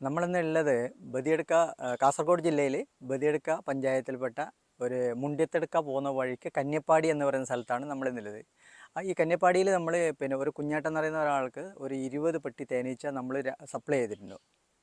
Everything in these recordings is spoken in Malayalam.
നമ്മളിന്ന് ഉള്ളത് ബദിയെടുക്ക കാസർഗോഡ് ജില്ലയിൽ ബദിയെടുക്ക പഞ്ചായത്തിൽപ്പെട്ട ഒരു മുണ്ടിയത്തെടുക്ക പോകുന്ന വഴിക്ക് കന്യപ്പാടി എന്ന് പറയുന്ന സ്ഥലത്താണ് നമ്മൾ ഇന്നുള്ളത് ഈ കന്യപ്പാടിയിൽ നമ്മൾ പിന്നെ ഒരു കുഞ്ഞാട്ടം എന്ന് പറയുന്ന ഒരാൾക്ക് ഒരു ഇരുപത് പെട്ടി തേനീച്ച നമ്മൾ സപ്ലൈ ചെയ്തിട്ടുണ്ട്.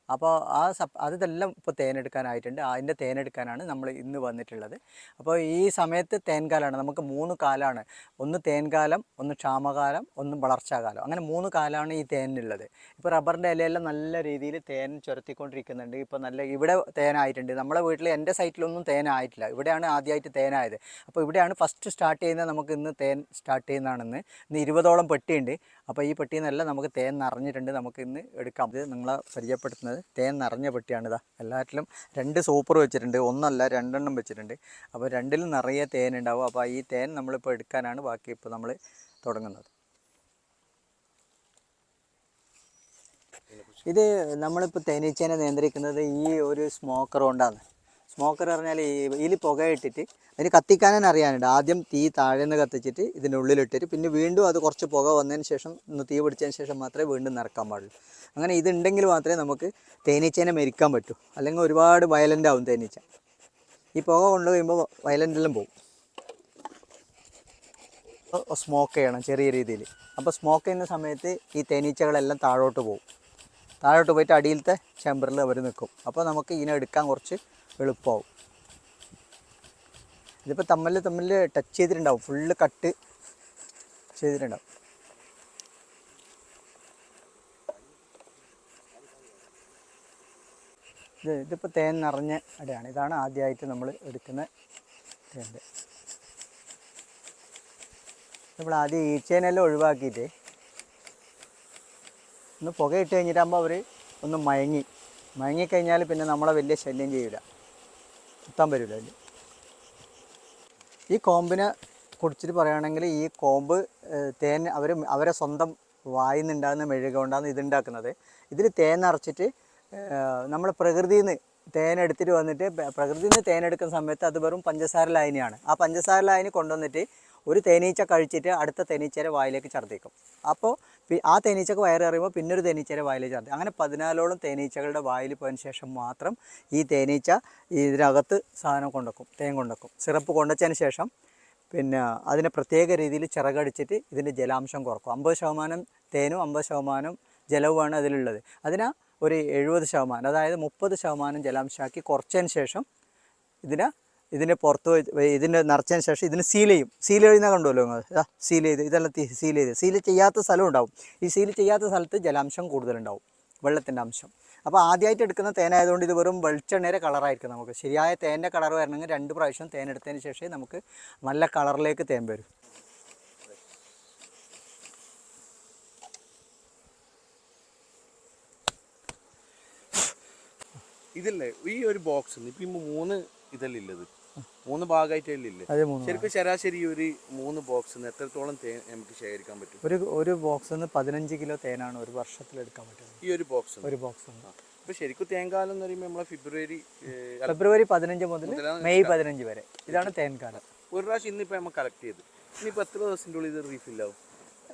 അപ്പോൾ ആ സപ് അതെല്ലാം ഇപ്പോൾ തേനെടുക്കാനായിട്ടുണ്ട്. അതിന്റെ തേനെടുക്കാനാണ് നമ്മൾ ഇന്ന് വന്നിട്ടുള്ളത്. അപ്പോൾ ഈ സമയത്ത് തേൻകാലമാണ് നമുക്ക് മൂന്ന് കാലമാണ് ഒന്ന് തേൻകാലം ഒന്ന് ക്ഷാമകാലം ഒന്ന് വളർച്ചാകാലം. അങ്ങനെ മൂന്ന് കാലമാണ് ഈ തേനിനുള്ളത്. ഇപ്പോൾ റബ്ബറിന്റെ ഇലയെല്ലാം നല്ല രീതിയിൽ തേൻ ചുരത്തിക്കൊണ്ടിരിക്കുന്നുണ്ട്. ഇപ്പോൾ നല്ല ഇവിടെ തേനായിട്ടുണ്ട്. നമ്മുടെ വീട്ടിൽ എന്റെ സൈറ്റിലൊന്നും തേനായിട്ടില്ല. ഇവിടെയാണ് ആദ്യമായിട്ട് തേനായത്. അപ്പോൾ ഇവിടെയാണ് ഫസ്റ്റ് സ്റ്റാർട്ട് ചെയ്യുന്നത്. നമുക്ക് ഇന്ന് തേൻ സ്റ്റാർട്ട് ചെയ്യുന്നതാണെന്ന്. ഇന്ന് ഇരുപതോളം പെട്ടിയുണ്ട്. അപ്പോൾ ഈ പെട്ടിയിൽ നിന്നെല്ലാം നമുക്ക് തേൻ നിറഞ്ഞിട്ടുണ്ട്. നമുക്ക് ഇന്ന് എടുക്കാം. ഇത് നിങ്ങളെ പരിചയപ്പെടുത്തുന്നത് തേൻ നിറഞ്ഞ പെട്ടിയാണിതാ എല്ലാറ്റിലും രണ്ട് സൂപ്പർ വെച്ചിട്ടുണ്ട്. ഒന്നല്ല രണ്ടെണ്ണം വെച്ചിട്ടുണ്ട്. അപ്പോൾ രണ്ടിലും നിറയെ തേൻ ഉണ്ടാവും. അപ്പോൾ ഈ തേൻ നമ്മളിപ്പോൾ എടുക്കാനാണ് ബാക്കി ഇപ്പോൾ നമ്മൾ തുടങ്ങുന്നത്. ഇത് നമ്മളിപ്പോൾ തേനീച്ചേനെ നിയന്ത്രിക്കുന്നത് ഈ ഒരു സ്മോക്കർ കൊണ്ടാണ് സ്മോക്കർ പറഞ്ഞാൽ ഈ ഇതിൽ പുകയിട്ടിട്ട് അതിന് കത്തിക്കാനും അറിയാനുണ്ട്. ആദ്യം തീ താഴെ നിന്ന് കത്തിച്ചിട്ട് ഇതിന്റെ ഉള്ളിലിട്ടിട്ട് പിന്നെ വീണ്ടും അത് കുറച്ച് പുക വന്നതിന് ശേഷം ഒന്ന് തീ പിടിച്ചതിന് ശേഷം മാത്രമേ വീണ്ടും നിറക്കാൻ പാടുള്ളൂ. അങ്ങനെ ഇതുണ്ടെങ്കിൽ മാത്രമേ നമുക്ക് തേനീച്ചേനെ മരിക്കാൻ പറ്റൂ. അല്ലെങ്കിൽ ഒരുപാട് വയലന്റ് ആവും തേനീച്ച. ഈ പുക കൊണ്ടു കഴിയുമ്പോൾ വയലന്റെല്ലാം പോകും സ്മോക്ക് ചെയ്യണം ചെറിയ രീതിയിൽ അപ്പോൾ സ്മോക്ക് ചെയ്യുന്ന സമയത്ത് ഈ തേനീച്ചകളെല്ലാം താഴോട്ട് പോകും താഴോട്ട് പോയിട്ട് അടിയിലത്തെ ചേമ്പറിൽ അവർ നിൽക്കും അപ്പോൾ നമുക്ക് ഇതിനെ എടുക്കാൻ കുറച്ച് എളുപ്പമാവും ഇതിപ്പോൾ തമ്മിൽ തമ്മിൽ ടച്ച് ചെയ്തിട്ടുണ്ടാവും. ഫുള്ള് കട്ട് ചെയ്തിട്ടുണ്ടാവും. ഇത് ഇതിപ്പോൾ തേൻ നിറഞ്ഞ അടയാണ്. ഇതാണ് ആദ്യമായിട്ട് നമ്മൾ എടുക്കുന്ന തേന്റെ നമ്മൾ ആദ്യം ഈച്ചേനെല്ലാം ഒഴിവാക്കിയിട്ട് ഒന്ന് പുകയിട്ട് കഴിഞ്ഞിട്ടാകുമ്പോൾ അവർ ഒന്ന് മയങ്ങി. മയങ്ങിക്കഴിഞ്ഞാൽ പിന്നെ നമ്മളെ വലിയ ശല്യം ചെയ്യില്ല കുത്താൻ വരില്ല അതിൽ ഈ കോമ്പിനെ കുടിച്ചിട്ട് പറയുകയാണെങ്കിൽ ഈ കോമ്പ് തേൻ അവർ അവരെ സ്വന്തം വായിൽ നിന്നുണ്ടാകുന്ന മെഴുക കൊണ്ടാണ് ഇതുണ്ടാക്കുന്നത്. ഇതിൽ തേൻ നിറച്ചിട്ട് നമ്മൾ പ്രകൃതിയിൽ നിന്ന് തേൻ എടുത്തിട്ട് വന്നിട്ട് പ്രകൃതിയിൽ നിന്ന് തേൻ എടുക്കുന്ന സമയത്ത് അത് വെറും പഞ്ചസാര ലായനിയാണ്. ആ പഞ്ചസാര ലായനി കൊണ്ടുവന്നിട്ട് ഒരു തേനീച്ച കഴിച്ചിട്ട് അടുത്ത തേനീച്ചയുടെ വായിലേക്ക് ഛർദ്ദിക്കും. അപ്പോൾ ആ തേനീച്ചക്ക് വയറിറങ്ങുമ്പോൾ പിന്നെ ഒരു തേനീച്ചയുടെ വായിലേക്ക് ഛർദ്ദി അങ്ങനെ പതിനാലോളം തേനീച്ചകളുടെ വായിൽ പോയതിന് ശേഷം മാത്രം ഈ തേനീച്ച ഇതിനകത്ത് സാധനം കൊണ്ടുവക്കും തേൻ കൊണ്ടുവക്കും. സിറപ്പ് കൊണ്ടുവച്ചതിന് ശേഷം പിന്നെ അതിനെ പ്രത്യേക രീതിയിൽ ചിറകടിച്ചിട്ട് ഇതിന്റെ ജലാംശം കുറക്കും. അമ്പത് ശതമാനം തേനും അമ്പത് ശതമാനം ജലവുമാണ് അതിലുള്ളത്. അതിനാ ഒരു എഴുപത് ശതമാനം അതായത് മുപ്പത് ശതമാനം ജലാംശമാക്കി കുറച്ചതിന് ശേഷം ഇതിനെ ഇതിന്റെ പുറത്ത് ഇതിന്റെ നിറച്ചതിന് ശേഷം ഇതിന് സീൽ ചെയ്യും. സീൽ ചെയ്യുന്ന കണ്ടുമല്ലോ നിങ്ങൾ? സീൽ ചെയ്ത് ഇതെല്ലാം സീൽ ചെയ്ത്. സീൽ ചെയ്യാത്ത സ്ഥലം ഉണ്ടാവും. ഈ സീൽ ചെയ്യാത്ത സ്ഥലത്ത് ജലാംശം കൂടുതലുണ്ടാവും. വെള്ളത്തിന്റെ അംശം. അപ്പോൾ ആദ്യമായിട്ട് എടുക്കുന്ന തേനായതുകൊണ്ട് ഇത് വെറും വെളിച്ചെണ്ണയുടെ കളറായിരിക്കും നമുക്ക്. ശരിയായ തേന്റെ കളർ വരണമെങ്കിൽ രണ്ട് പ്രാവശ്യം തേൻ എടുത്തതിന് ശേഷമേ നമുക്ക് നല്ല കളറിലേക്ക് തേൻ വരും. ഇതില്ലേ? ഈ ഒരു ബോക്സ് ഇപ്പം മൂന്ന് ഇതല്ലേ ഉള്ളത്? മൂന്ന് ഭാഗമായിട്ടില്ലേ ശരിക്കും ശരാശരി ഒരു മൂന്ന് ബോക്സ് എത്രത്തോളം തേൻ നമുക്ക് ശേഖരിക്കാൻ പറ്റും? ഒരു ഒരു ബോക്സിൽ നിന്ന് പതിനഞ്ച് കിലോ തേനാണ് ഒരു വർഷത്തിൽ എടുക്കാൻ പറ്റുന്നത്. ഈ ഒരു ബോക്സ് ഒരു ബോക്സ് ഇപ്പൊ ശരിക്കും തേൻകാലം എന്ന് പറയുമ്പോൾ നമ്മളെ ഫെബ്രുവരി ഫെബ്രുവരി പതിനഞ്ച് മുതൽ മെയ് പതിനഞ്ച് വരെ. ഇതാണ് തേൻകാലം. ഒരു പ്രാവശ്യം ഇന്നിപ്പോ നമ്മൾ കളക്ട് ചെയ്ത്. ഇനിയിപ്പോ എത്ര ദിവസത്തിന്റെ ഉള്ളിൽ ഇത് റീഫിൽ ആവും?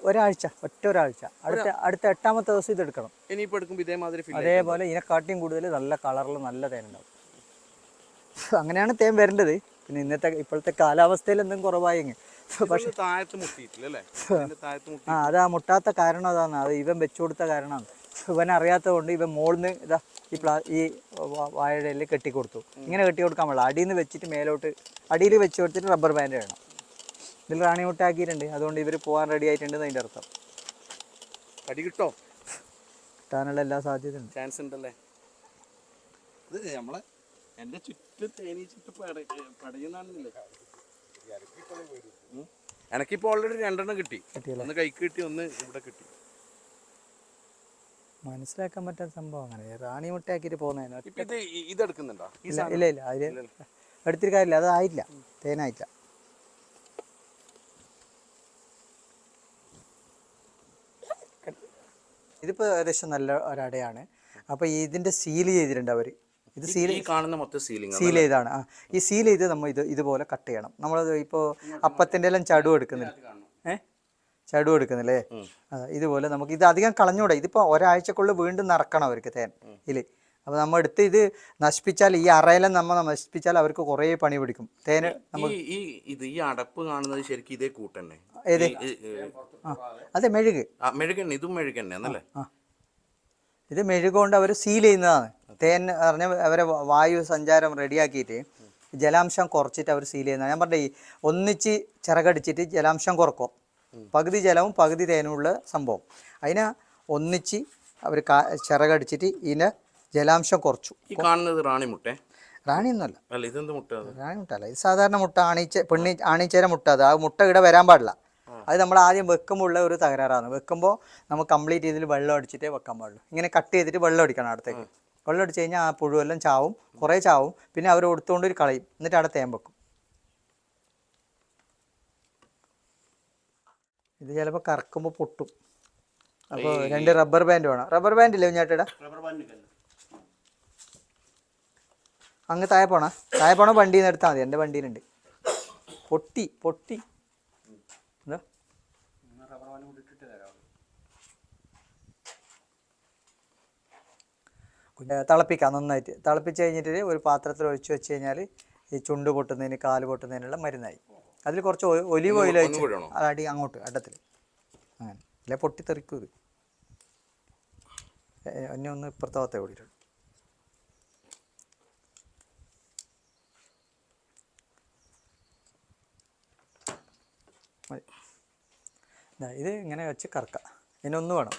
ഒരാഴ്ച ഒറ്റ ഒരാഴ്ച. അടുത്ത അടുത്ത എട്ടാമത്തെ ദിവസം ഇത് എടുക്കണം. ഇനിയിപ്പോ എടുക്കുമ്പോൾ ഇതേമാതിരി അതേപോലെ ഇതിനെക്കാട്ടിയും കൂടുതൽ നല്ല കളറിൽ നല്ല തേനുണ്ടാവും അങ്ങനെയാണ് തേൻ വരേണ്ടത്. പിന്നെ ഇന്നത്തെ ഇപ്പോഴത്തെ കാലാവസ്ഥയിൽ എന്തും കുറവായെങ്കിൽ പക്ഷെ ആ അതാ മുട്ടാത്ത കാരണം അതാണ്. അത് ഇവൻ വെച്ചു കൊടുത്ത കാരണമാണ്. ഇവൻ അറിയാത്തത് കൊണ്ട് ഇവൻ മോളിന്ന് ഇതാ ഈ പ്ലാ ഈ വാഴയിൽ വാഴയുടെ കെട്ടി കൊടുത്തു. ഇങ്ങനെ കെട്ടി കൊടുക്കാൻ പാടില്ല. അടിയിൽ നിന്ന് വെച്ചിട്ട് മേലോട്ട് അടിയിൽ വെച്ച് കൊടുത്തിട്ട് റബ്ബർ ബാൻഡ് വേണം ഇതിൽ റാണി മുട്ടാക്കിയിട്ടുണ്ട്. അതുകൊണ്ട് ഇവർ പോകാൻ റെഡി ആയിട്ടുണ്ട് അതിന്റെ അർത്ഥം. അടി കിട്ടോ? കിട്ടാനുള്ള എല്ലാ സാധ്യതയുണ്ട്. ചാൻസ് ഉണ്ടല്ലേ? ഇത് നമ്മളെ എന്റെ ചുറ്റും തേനീച്ചിട്ട് പടയുന്നാണെന്നില്ലേ എനക്കിപ്പോ ഓൾറെഡി രണ്ടെണ്ണം കിട്ടി. ഒന്ന് കൈക്ക് കിട്ടി ഒന്ന് ഇവിടെ കിട്ടി. മനസ്സിലാക്കാൻ പറ്റാത്ത സംഭവം അങ്ങനെ. റാണി മുട്ടയാക്കിട്ട് പോകുന്നതിന് ഇതെടുക്കുന്നുണ്ടോ? ഇല്ല ഇല്ല അതിൽ എടുത്തിട്ട് കാര്യമില്ല. അത് ആയില്ല തേനായില്ല ഇതിപ്പോൾ ഏകദേശം നല്ല ഒരടയാണ്. അപ്പോൾ ഇതിന്റെ സീൽ ചെയ്തിട്ടുണ്ട് അവർ ഇത് സീൽ കാണുന്ന മൊത്തം സീലിംഗ് സീൽ ചെയ്താണ്. ആ ഈ സീൽ ചെയ്ത് നമ്മൾ ഇത് ഇതുപോലെ കട്ട് ചെയ്യണം. നമ്മൾ ഇപ്പോൾ അപ്പത്തിന്റെ എല്ലാം ചടു എടുക്കുന്നില്ല. ഏഹ് ചടു എടുക്കുന്നില്ലേ? ഇതുപോലെ നമുക്ക് ഇത് അധികം കളഞ്ഞൂടെ. ഇതിപ്പോൾ ഒരാഴ്ചക്കുള്ളിൽ വീണ്ടും നടക്കണം അവർക്ക് തേൻ ഇതിൽ അപ്പോൾ നമ്മൾ എടുത്ത് ഇത് നശിപ്പിച്ചാൽ ഈ അറയിലും നമ്മൾ നശിപ്പിച്ചാൽ അവർക്ക് കുറേ പണി പിടിക്കും. തേന് ഈ ഈ ഇത് ഈ അടപ്പ് കാണുന്നത് ശരിക്കും ഇതേ കൂട്ടന്നെ. ഏത്? അതെ മെഴുക്. ആ മെഴുകെണ്ണ ഇതും മെഴുകെണ്ണ എന്നല്ലേ ആ ഇത് മെഴുകൊണ്ട് അവർ സീൽ ചെയ്യുന്നതാണ്. തേൻ പറഞ്ഞ അവരെ വായു സഞ്ചാരം റെഡിയാക്കിയിട്ട് ജലാംശം കുറച്ചിട്ട് അവർ സീൽ ചെയ്യുന്ന ഞാൻ പറഞ്ഞ ഈ ഒന്നിച്ച് ചിറകടിച്ചിട്ട് ജലാംശം കുറക്കും. പകുതി ജലവും പകുതി തേനുമുള്ള സംഭവം. അതിനെ ഒന്നിച്ച് അവർ കാ ചിറകടിച്ചിട്ട് ഇതിന്റെ ജലാംശം കുറച്ചു. ഈ കാണുന്നത് റാണി മുട്ട മുട്ട അത്? റാണി മുട്ടല്ല ഇത് സാധാരണ മുട്ട ആണീച്ച പെണ്ണി ആണീച്ചേരെ മുട്ട അത്. ആ മുട്ട ഇവിടെ വരാൻ പാടില്ല. അത് നമ്മൾ ആദ്യം വെക്കുമ്പോൾ ഉള്ള ഒരു തകരാറാണ്. വെക്കുമ്പോൾ നമ്മൾ കംപ്ലീറ്റ് ഇതിൽ വെള്ളം അടിച്ചിട്ടേ വെക്കാൻ പാടുള്ളൂ. ഇങ്ങനെ കട്ട് ചെയ്തിട്ട് വെള്ളം അടിക്കണം അടുത്തേക്ക്. വെള്ളം അടിച്ച് കഴിഞ്ഞാൽ ആ പുഴുവെല്ലാം ചാവും കുറേ ചാവും. പിന്നെ അവർ കൊടുത്തുകൊണ്ട് ഒരു കളയും. എന്നിട്ട് അവിടെ തേൻ വെക്കും. ഇത് ചിലപ്പോൾ കറക്കുമ്പോൾ പൊട്ടും. അപ്പോൾ രണ്ട് റബ്ബർ ബാൻഡ് വേണം. റബ്ബർ ബാൻഡ് ഇല്ലേ കുഞ്ഞാട്ടേടാ അങ്ങ് താഴെ പോണ. താഴെ പോണ വണ്ടിയിൽ നിന്ന് എടുത്താൽ മതി. എന്റെ വണ്ടിയിലുണ്ട് പൊട്ടി പൊട്ടി. തിളപ്പിക്കാം നന്നായിട്ട്. തിളപ്പിച്ച് കഴിഞ്ഞിട്ട് ഒരു പാത്രത്തിൽ ഒഴിച്ച് വെച്ച് കഴിഞ്ഞാൽ ഈ ചുണ്ട് പൊട്ടുന്നതിന് കാൽ പൊട്ടുന്നതിനുള്ള മരുന്നായി. അതിൽ കുറച്ച് ഒലിവ് ഓയിൽ ഒഴിച്ച് അടി അങ്ങോട്ട് അടത്തിൽ അങ്ങനെ. അല്ലെ പൊട്ടിത്തെറിക്കും ഇത്. എന്നെ ഒന്ന് ഇപ്പുറത്തെ ഭാഗത്തെ ഓടിയിട്ടുണ്ട് ഇത് ഇങ്ങനെ വെച്ച് കറക്കാം. ഇതിനൊന്ന് വേണം.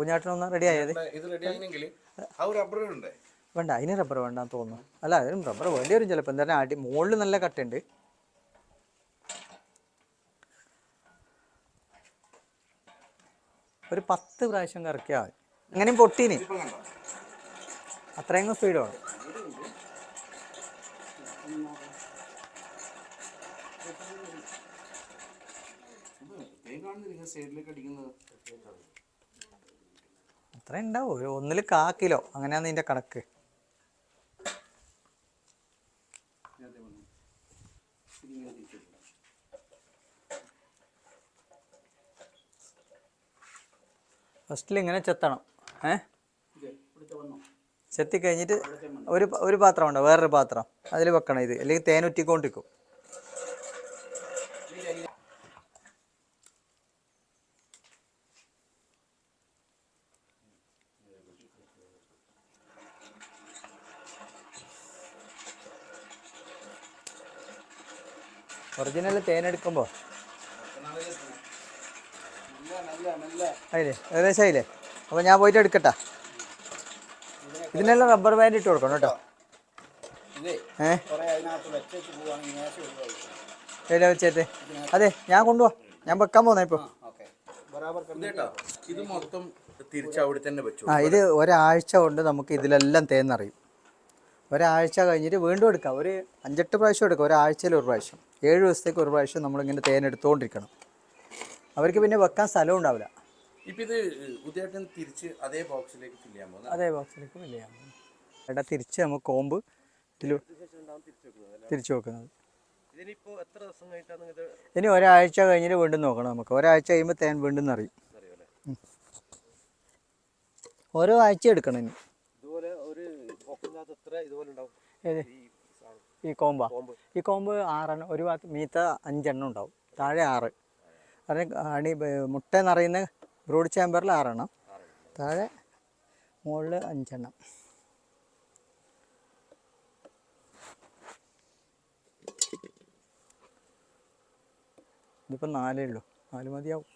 കുഞ്ഞാട്ടിനൊന്ന് റെഡി ആയത് ഇത്? റെഡി ആ ഒരു റബ്ബർ ഉണ്ടേ വേണ്ട അതിന് റബ്ബർ വേണ്ടാന്ന് തോന്നുന്നു. അല്ല അതിനും റബ്ബർ വേണ്ടി വരും ചിലപ്പോൾ എന്തായാലും അടി മുകളിൽ നല്ല കട്ടുണ്ട്. ഒരു പത്ത് പ്രാവശ്യം കറക്കിയാൽ മതി. അങ്ങനെയും പൊട്ടീന്. അത്രയും സ്പീഡ് വേണം. സൈഡിലേക്ക് അടിക്കുന്നത്. അത്ര ഉണ്ടാവും ഒന്നിൽ കാ കിലോ. അങ്ങനെയാണ് ഇതിന്റെ കണക്ക്. ഫസ്റ്റിൽ ഇങ്ങനെ ചെത്തണം. ഏ? ചെത്തി കഴിഞ്ഞിട്ട് ഒരു ഒരു പാത്രം ഉണ്ടോ? വേറൊരു പാത്രം. അതിൽ വെക്കണം ഇത്. അല്ലെങ്കിൽ തേൻ ഉറ്റിക്കൊണ്ടിരിക്കും. ഒറിജിനൽ തേൻ എടുക്കുമ്പോൾ അതില്ലേ ഏകദേശം ആയില്ലേ? അപ്പോൾ ഞാൻ പോയിട്ട് എടുക്കട്ടാ. ഇതിനെല്ലാം റബ്ബർ ബാൻഡ് ഇട്ട് കൊടുക്കണം കേട്ടോ. ഏ? എവിടെ വെച്ചേട്ട് അതെ ഞാൻ കൊണ്ടുപോവാ. ഞാൻ വെക്കാൻ പോന്നെ ഇപ്പോൾ ഇതേട്ടാ ഇത് മൊത്തം തിരിച്ച് അവിടെ തന്നെ വെച്ചു? ആ ഇത് ഒരാഴ്ച കൊണ്ട് നമുക്ക് ഇതിലെല്ലാം തേന്നറിയും. ഒരാഴ്ച കഴിഞ്ഞിട്ട് വീണ്ടും എടുക്കാം. ഒരു അഞ്ചെട്ട് പ്രാവശ്യം എടുക്കാം. ഒരാഴ്ചയിൽ ഒരു പ്രാവശ്യം. ഏഴ് ദിവസത്തേക്ക് ഒരു പ്രാവശ്യം നമ്മളിങ്ങനെ തേൻ എടുത്തുകൊണ്ടിരിക്കണം അവർക്ക് പിന്നെ വെക്കാൻ സ്ഥലവും ഉണ്ടാവില്ല. ഇപ്പൊ ഇത് തിരിച്ച് അതേ ബോക്സിലേക്ക് ഫില്ല് ചെയ്യാൻ പോകുന്നത്? അതേ ബോക്സിലേക്ക് എടാ തിരിച്ച് നമുക്ക് കോമ്പ് ഇതിൽ തിരിച്ചു വെക്കുന്നത്. ഇനി ഒരാഴ്ച കഴിഞ്ഞിട്ട് വീണ്ടും നോക്കണം നമുക്ക്. ഒരാഴ്ച കഴിയുമ്പോൾ തേൻ വീണ്ടും നിറയും. ഓരോ ആഴ്ച എടുക്കണം ഇനി ഇതുപോലെ ഒരു ബോക്സിനകത്ത് എത്ര ഇതുപോലെ ഉണ്ടാവും ഏത്? ഈ കോമ്പ. ഈ കോമ്പാ ആറെണ്ണം ഒരു ഭാഗത്ത് മീത്ത അഞ്ചെണ്ണം ഉണ്ടാവും. താഴെ ആറ്. അതിന് ബ- മുട്ട നിറയുന്ന ബ്രൂഡ് ചേമ്പറിൽ ആറെണ്ണം. താഴെ മുകളിൽ അഞ്ചെണ്ണം. ഇതിപ്പോൾ നാലേ ഉള്ളൂ. നാല് മതിയാവും.